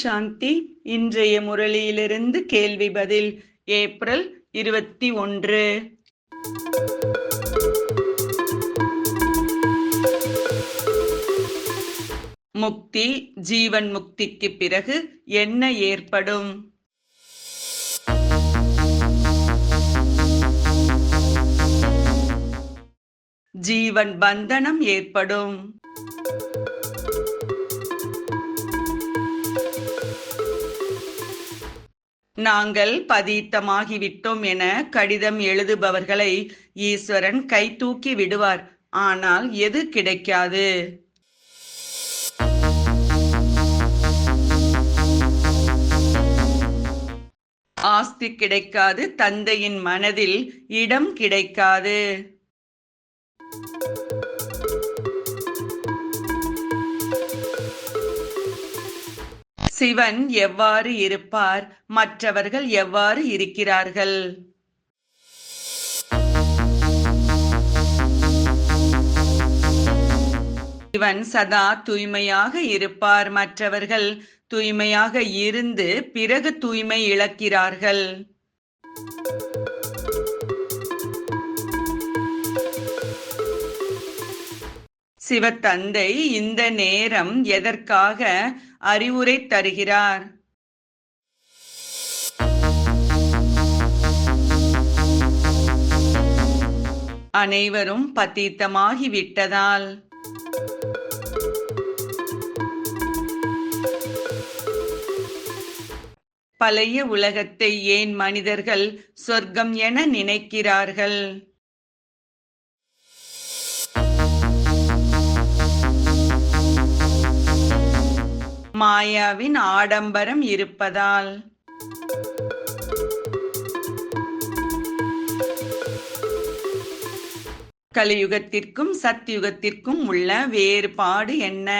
சாந்தி இன்றைய முரளியிலிருந்து கேள்வி பதில் ஏப்ரல் இருபத்தி ஒன்று. முக்தி ஜீவன் முக்திக்கு பிறகு என்ன ஏற்படும்? ஜீவன் பந்தனம் ஏற்படும். நாங்கள் பதீத்தமாகிவிட்டோம் என கடிதம் எழுதுபவர்களை ஈஸ்வரன் கை தூக்கி விடுவார். ஆனால் எது கிடைக்காது? ஆஸ்தி கிடைக்காது தந்தையின் மனதில் இடம் கிடைக்காது. சிவன் எவ்வாறு இருப்பார்? மற்றவர்கள் எவ்வாறு இருக்கிறார்கள்? சிவன் சதா தூய்மையாக இருப்பார். மற்றவர்கள் தூய்மையாக இருந்து பிறகு தூய்மை இழக்கிறார்கள். சிவத்தந்தை இந்த நேரம் எதற்காக அறிவுரை தருகிறார். அனைவரும் பதீத்தமாகிவிட்டதால் பழைய உலகத்தை ஏன் மனிதர்கள் சொர்க்கம் என நினைக்கிறார்கள்? மாயாவின் ஆடம்பரம் இருப்பதால். கலியுகத்திற்கும் சத்யுகத்திற்கும் உள்ள வேறுபாடு என்ன?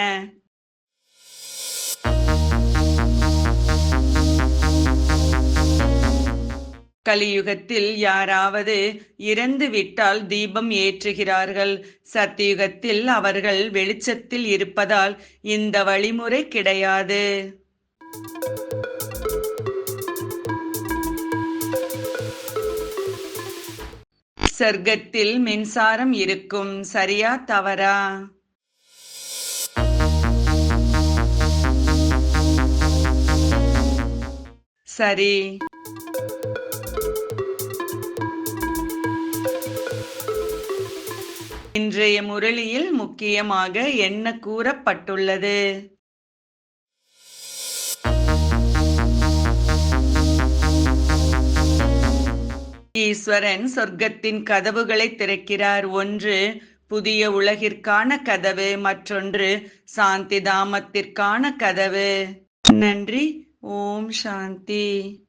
கலியுகத்தில் யாராவது இறந்து விட்டால் தீபம் ஏற்றுகிறார்கள். சத்தியுகத்தில் அவர்கள் வெளிச்சத்தில் இருப்பதால் இந்த வழிமுறை கிடையாது. சர்க்கத்தில் மின்சாரம் இருக்கும். சரியா தவறா? சரி. இன்றைய முரளியில் முக்கியமாக என்ன கூறப்பட்டுள்ளது? ஈஸ்வரன் சொர்க்கத்தின் கதவுகளை திறக்கிறார். ஒன்று புதிய உலகிற்கான கதவு. மற்றொன்று சாந்தி தாமத்திற்கான கதவு. நன்றி. ஓம் சாந்தி.